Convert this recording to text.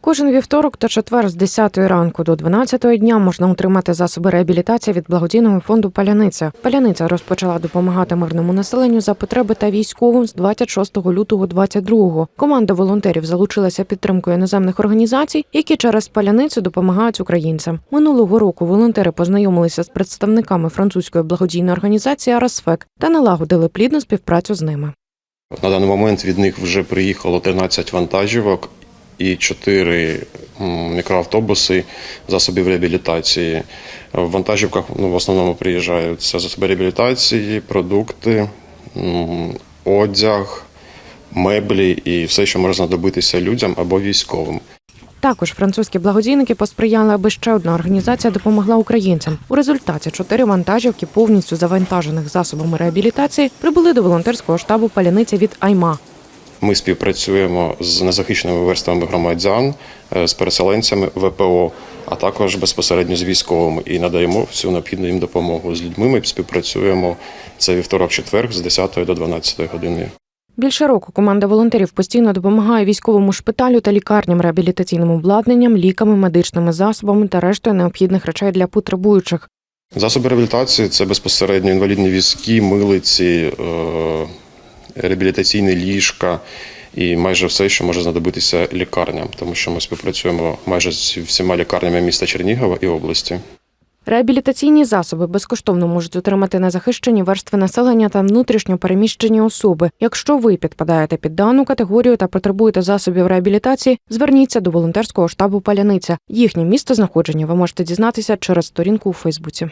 Кожен вівторок та четвер з 10 ранку до 12 дня можна отримати засоби реабілітації від благодійного фонду Паляниця. Паляниця розпочала допомагати мирному населенню за потреби та військовим з 26 лютого 22-го. Команда волонтерів залучилася підтримкою іноземних організацій, які через паляницю допомагають українцям. Минулого року волонтери познайомилися з представниками французької благодійної організації Арасфек та налагодили плідну співпрацю з ними. На даний момент від них вже приїхало 13 вантажівок і 4 м, мікроавтобуси засобів реабілітації. В вантажівках ну, в основному приїжджають це засоби реабілітації, продукти, одяг, меблі і все, що може знадобитися людям або військовим. Також французькі благодійники посприяли, аби ще одна організація допомогла українцям. У результаті чотири вантажівки, повністю завантажених засобами реабілітації, прибули до волонтерського штабу паляниця від Айма. Ми співпрацюємо з незахищеними верствами громадян, е, з переселенцями ВПО, а також безпосередньо з військовими і надаємо всю необхідну їм допомогу. З людьми ми співпрацюємо це вівторок-четверг з 10 до 12 години. Більше року команда волонтерів постійно допомагає військовому шпиталю та лікарням, реабілітаційним обладнанням, ліками, медичними засобами та рештою необхідних речей для потребуючих. Засоби реабілітації це безпосередньо інвалідні візки, милиці, е, реабілітаційні ліжка і майже все, що може знадобитися лікарням, тому що ми співпрацюємо майже з всіма лікарнями міста Чернігова і області. Реабілітаційні засоби безкоштовно можуть отримати незахищені верстви населення та внутрішньо переміщені особи. Якщо ви підпадаєте під дану категорію та потребуєте засобів реабілітації, зверніться до волонтерського штабу Паляниця. Їхнє місце знаходження ви можете дізнатися через сторінку у Фейсбуці.